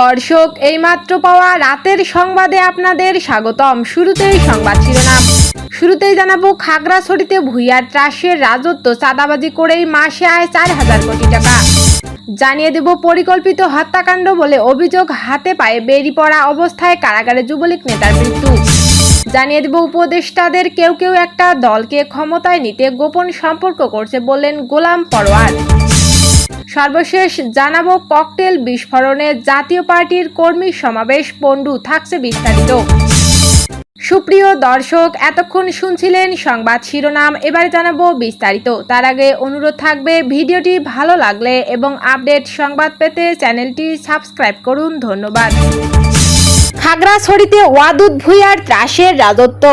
দর্শক, এইমাত্র পাওয়া রাতের সংবাদে আপনাদের স্বাগতম। শুরুতেই সংবাদ শিরোনাম। শুরুতেই জানাব, খাগড়াছড়িতে ভুইয়ার ত্রাসের রাজত্ব চাঁদাবাজি করেই মাসে আয় চার হাজার কোটি টাকা। জানিয়ে দেব, পরিকল্পিত হত্যাকাণ্ড বলে অভিযোগ হাতে পায়ে বেরিয়ে পড়া অবস্থায় কারাগারে যুবলীগ নেতার মৃত্যু। জানিয়ে দেব, উপদেষ্টাদের কেউ কেউ একটা দলকে ক্ষমতায় নিতে গোপন সম্পর্ক করছে বললেন গোলাম পরোয়ার। সর্বশেষ জানাব ককটেল বিস্ফোরণে জাতীয় পার্টির কর্মী সমাবেশ, পণ্ডু থাকছে বিস্তারিত। সুপ্রিয় দর্শক, এতক্ষণ শুনছিলেন সংবাদ শিরোনাম, এবারে জানাব বিস্তারিত। তার আগে অনুরোধ থাকবে, ভিডিওটি ভালো লাগলে এবং আপডেট সংবাদ পেতে চ্যানেলটি সাবস্ক্রাইব করুন, ধন্যবাদ। খাগড়াছড়িতে ওয়াদুদ ভুইয়ার ত্রাসের রাজত্ব।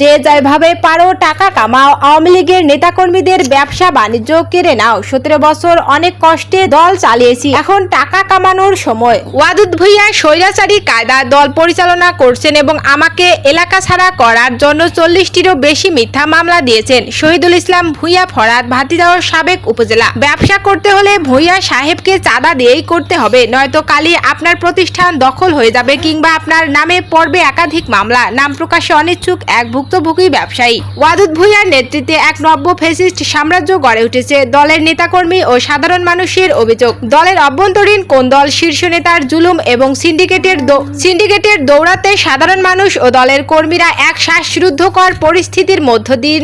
যে যেভাবে পারো টাকা কামাও, আওয়ামী লীগের নেতাকর্মীদের ব্যবসা বাণিজ্য কেড়ে নাও। সতেরো বছর অনেক কষ্টে দল চালিয়েছি। এখন টাকা কামানোর সময়। ওয়াদুদ ভুইয়া স্বৈরাচারী কায়দায় দল পরিচালনা করছেন এবং আমাকে এলাকা ছাড়া করার জন্য চল্লিশটিরও বেশি মিথ্যা মামলা দিয়েছেন। শহীদুল ইসলাম ভুইয়া ফরাদ ভাতিদাও সাবেক উপজেলা। ব্যবসা করতে হলে ভুইয়া সাহেবকে চাঁদা দিয়েই করতে হবে, নয়তো কালি আপনার প্রতিষ্ঠান দখল হয়ে যাবে কিংবা আপনার নামে পড়বে একাধিক মামলা। নাম প্রকাশে অনিচ্ছুক এক ভুক্তভোগী ব্যবসায়ী। ওয়াদুদ ভুইয়ার নেতৃত্বে এক নব্য ফেসিস্ট সাম্রাজ্য গড়ে উঠেছে। দলের নেতাকর্মী ও সাধারণ মানুষের অভিযোগ। দলের অভ্যন্তরীণ কোন দল শীর্ষ নেতার জুলুম এবং সিন্ডিকেটের সিন্ডিকেটের দৌড়াতে সাধারণ মানুষ ও দলের কর্মীরা এক শ্বাসরুদ্ধকর পরিস্থিতির মধ্য দিন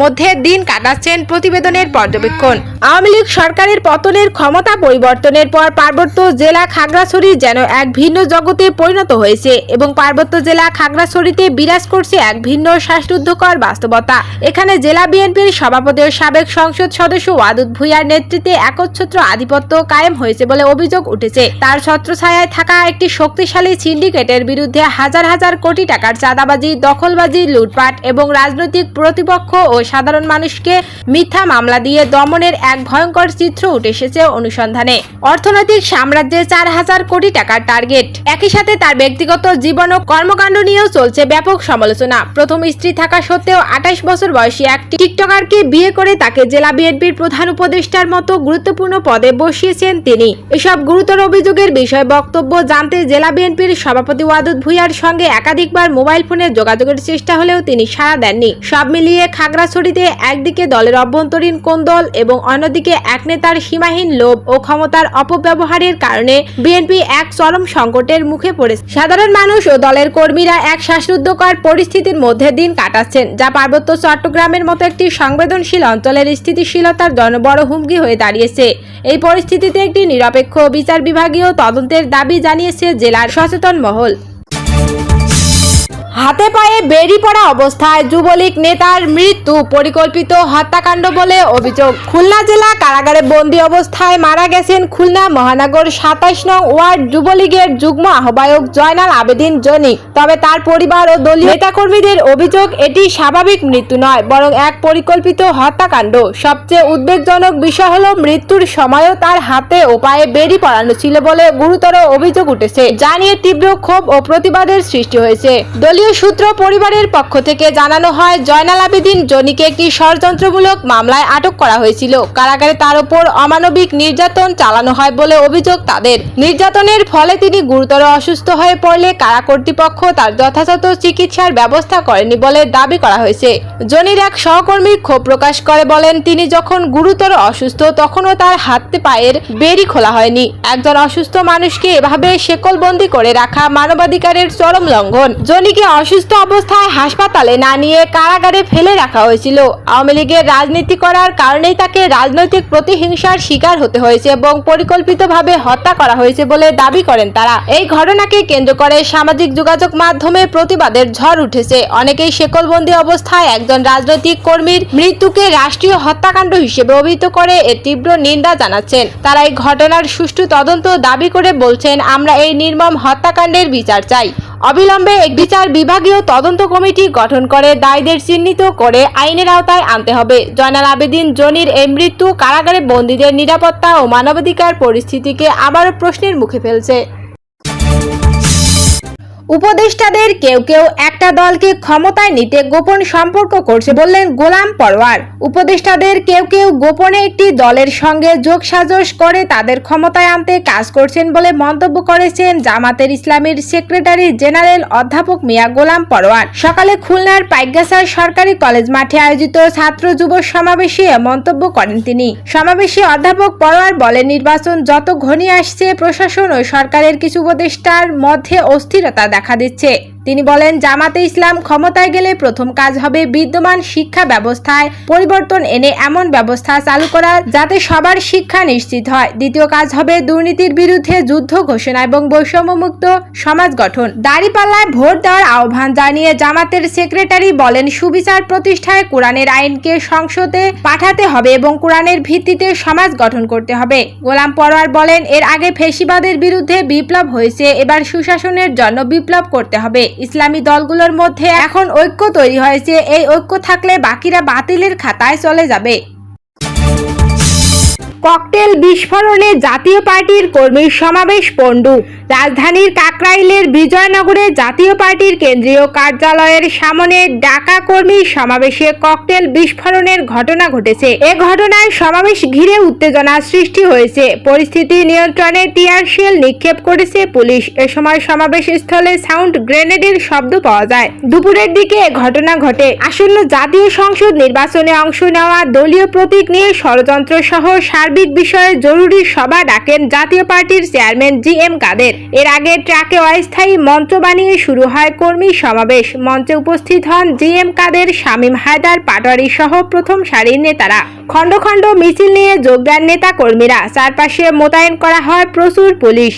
মধ্যে দিন কাটাচ্ছেন প্রতিবেদনের পর্যবেক্ষণ। আওয়ামী লীগ সরকারের পতনের ক্ষমতা পরিবর্তনের পর পার্বত্য জেলা খাগড়াছড়ি যেন এক ভিন্ন জগতে পরিণত হয়েছে। এবং পার্বত্য জেলা খাগড়াছড়িতে বিরাজ করছে এক ভিন্ন শ্বাসরুদ্ধকর বাস্তবতা। এখানে জেলা বিএনপির সভাপতি ও সাবেক সংসদ সদস্য ওয়াদুদ ভুইয়ার নেতৃত্বে একচ্ছত্র আধিপত্য কায়েম হয়েছে বলে অভিযোগ উঠেছে। তার ছত্রছায়ায় থাকা একটি শক্তিশালী সিন্ডিকেটের বিরুদ্ধে হাজার হাজার কোটি টাকার চাঁদাবাজি, দখলবাজি, লুটপাট এবং রাজনৈতিক প্রতিপক্ষ ও সাধারণ মানুষকে মিথ্যা মামলা দিয়ে দমনের এক ভয়ঙ্কর চিত্র উঠে এসেছে অনুসন্ধানে। অর্থনৈতিক সাম্রাজ্যে চার হাজার কোটি টাকার টার্গেট। একই সাথে তার ব্যক্তিগত জীবন ও কর্মকাণ্ড নিয়েও চলছে ব্যাপক সমালোচনা। প্রথম স্ত্রী থাকা সত্ত্বেও আঠাশ বছর বয়সী এক টিকটকারকে বিয়ে করে তাকে জেলা বিএনপির প্রধান উপদেষ্টার মতো গুরুত্বপূর্ণ পদে বসিয়েছেন তিনি। এসব গুরুতর অভিযোগের বিষয়ে বক্তব্য জানতে জেলা বিএনপির সভাপতি ওয়াদুদ ভুইয়ার সঙ্গে একাধিকবার মোবাইল ফোনে যোগাযোগের চেষ্টা হলেও তিনি সাড়া দেননি। সব মিলিয়ে খাগড়াছড়িতে একদিকে দলের অভ্যন্তরীণ কোন্দল এবং অন্যদিকে এক নেতার সীমাহীন লোভ ও ক্ষমতার অপব্যবহারের কারণে বিএনপি এক চরম সংকটের মুখে পড়েছে। সাধারণ মানুষ ও দলের কর্মীরা এক শ্বাসরুদ্ধকর পরিস্থিতির মধ্যে দিন কাটাচ্ছেন, যা পার্বত্য চট্টগ্রামের মতো একটি সংবেদনশীল অঞ্চলের স্থিতিশীলতার জন্য বড় হুমকি হয়ে দাঁড়িয়েছে। এই পরিস্থিতিতে একটি নিরপেক্ষ বিচার বিভাগীয় তদন্তের দাবি জানিয়েছে জেলার সচেতন মহল। হাতে পায়ে বেরিয়ে পড়া অবস্থায় যুবলীগ নেতার মৃত্যু, পরিকল্পিত হত্যাকাণ্ড বলে অভিযোগ। খুলনা জেলা কারাগারে বন্দি অবস্থায় মারা গেছেন খুলনা মহানগর সাতাশ নং ওয়ার্ড যুবলীগের যুগ্ম আহ্বায়ক জয়নাল আবেদিন জনি তবে তার পরিবার ও দলীয় নেতাকর্মীদের অভিযোগ, এটি স্বাভাবিক মৃত্যু নয়, বরং এক পরিকল্পিত হত্যাকাণ্ড। সবচেয়ে উদ্বেগজনক বিষয় হল মৃত্যুর সময়ও তার হাতে ও পায়ে বেরি পড়ানো ছিল বলে গুরুতর অভিযোগ উঠেছে। যা নিয়ে তীব্র ক্ষোভ ও প্রতিবাদের সৃষ্টি হয়েছে। দলীয় সূত্র পরিবারের পক্ষ থেকে জানানো হয়, জয়নাল আবেদিন জনিকে একটি ষড়যন্ত্রমূলক মামলায় আটক করা হয়েছিল। কারাগারে তার উপর অমানবিক নির্যাতন চালানো হয় বলে অভিযোগ তাদের। নির্যাতনের ফলে তিনি গুরুতর অসুস্থ হয়ে পড়লে কারা কর্তৃপক্ষ তার যথাযথ চিকিৎসার ব্যবস্থা করেনি বলে দাবি করা হয়েছে। জনির এক সহকর্মী ক্ষোভ প্রকাশ করে বলেন, তিনি যখন গুরুতর অসুস্থ, তখনও তার হাতে পায়ের বেরি খোলা হয়নি। একজন অসুস্থ মানুষকে এভাবে শেকলবন্দি করে রাখা মানবাধিকারের চরম লঙ্ঘন। জনিকে অসুস্থ অবস্থায় হাসপাতালে না নিয়ে কারাগারে ফেলে রাখা হয়েছিল। আওয়ামী লীগের রাজনীতি করার কারণেই তাকে রাজনৈতিক প্রতিহিংসার শিকার হতে হয়েছে এবং পরিকল্পিতভাবে হত্যা করা হয়েছে বলে দাবি করেন তারা। এই ঘটনাকে কেন্দ্র করে সামাজিক যোগাযোগ মাধ্যমে প্রতিবাদের ঝড় উঠেছে। অনেকেই শেকলবন্দি অবস্থায় একজন রাজনৈতিক কর্মীর মৃত্যুকে রাষ্ট্রীয় হত্যাকাণ্ড হিসেবে অভিহিত করে এর তীব্র নিন্দা জানাচ্ছেন। তারা এই ঘটনার সুষ্ঠু তদন্ত দাবি করে বলছেন, আমরা এই নির্মম হত্যাকাণ্ডের বিচার চাই। অবিলম্বে এক বিচার বিভাগীয় তদন্ত কমিটি গঠন করে, দায়ীদের চিহ্নিত করে আইনের আওতায় আনতে হবে। জয়নাল আবেদিন, জনির এই মৃত্যু কারাগারে বন্দীদের নিরাপত্তা ও মানবাধিকার পরিস্থিতিকে আবারও প্রশ্নের মুখে ফেলছে। উপদেষ্টাদের কেউ কেউ একটা দলকে ক্ষমতায় নিতে গোপন সম্পর্ক করছে বললেন গোলাম পরোয়ার। উপদেষ্টাদের কেউ কেউ গোপনে একটি দলের সঙ্গে যোগসাজশ করে তাদের ক্ষমতায় আনতে কাজ করছেন বলে মন্তব্য করেছেন জামাতের ইসলামীর সেক্রেটারি জেনারেল অধ্যাপক মিয়া গোলাম পরোয়ার। সকালে খুলনার পাইকগাছার সরকারি কলেজ মাঠে আয়োজিত ছাত্র যুব সমাবেশে মন্তব্য করেন তিনি। সমাবেশে অধ্যাপক পরোয়ার বলেন, নির্বাচন যত ঘনিয়ে আসছে, প্রশাসন ও সরকারের কিছু উপদেষ্টার মধ্যে অস্থিরতা দিচ্ছে। তিনি বলেন, জামাতে ইসলাম ক্ষমতায় গেলে প্রথম কাজ হবে বিদ্যমান শিক্ষা ব্যবস্থায় পরিবর্তন এনে এমন ব্যবস্থা চালু করা যাতে সবার শিক্ষা নিশ্চিত হয়। দ্বিতীয় কাজ হবে দুর্নীতির বিরুদ্ধে যুদ্ধ ঘোষণা এবং বৈষম্যমুক্ত সমাজ গঠন। দাঁড়িপাল্লায় ভোট দেওয়ার আহ্বান জানিয়ে জামাতের সেক্রেটারি বলেন, সুবিচার প্রতিষ্ঠায় কোরআনের আইনকে সংসদে পাঠাতে হবে এবং কোরআনের ভিত্তিতে সমাজ গঠন করতে হবে। গোলাম পরোয়ার বলেন, এর আগে ফেসিবাদের বিরুদ্ধে বিপ্লব হয়েছে, এবার সুশাসনের জন্য বিপ্লব করতে হবে। ইসলামী দলগুলোর মধ্যে এখন ঐক্য তৈরি হয়েছে। এই ঐক্য থাকলে বাকিরা বাতিলের খাতায় চলে যাবে। ককটেল বিস্ফোরণে জাতীয় পার্টির কর্মীর সমাবেশ পণ্ডু। রাজধানীর কাকরাইলের বিজয়নগরে জাতীয় পার্টির কেন্দ্রীয় কার্যালয়ের সামনে ডাকা কর্মী সমাবেশে ককটেল বিস্ফোরণের ঘটনা ঘটেছে। এ ঘটনায় সমাবেশ ঘিরে উত্তেজনা সৃষ্টি হয়েছে। পরিস্থিতি নিয়ন্ত্রণে টিয়ার শেল নিক্ষেপ করেছে পুলিশ। এ সময় সমাবেশ স্থলে সাউন্ড গ্রেনেডের শব্দ পাওয়া যায়। দুপুরের দিকে ঘটনা ঘটে। আসন্ন জাতীয় সংসদ নির্বাচনে অংশ নেওয়া দলীয় প্রতীক নিয়ে ষড়যন্ত্র সহ সার্বিক বিষয়ে জরুরি সভা ডাকেন জাতীয় পার্টির চেয়ারম্যান জি এম কাদের। এর আগে ট্রাকে অস্থায়ী মঞ্চ বানিয়ে শুরু হয় কর্মী সমাবেশ। মঞ্চে উপস্থিত হন জি এম কাদের, শামীম হায়দার, পাটোয়ারি সহ প্রথম সারির নেতারা। খণ্ড খণ্ড মিছিল নিয়ে যোগ দেন নেতা কর্মীরা চারপাশে মোতায়েন করা হয় প্রচুর পুলিশ।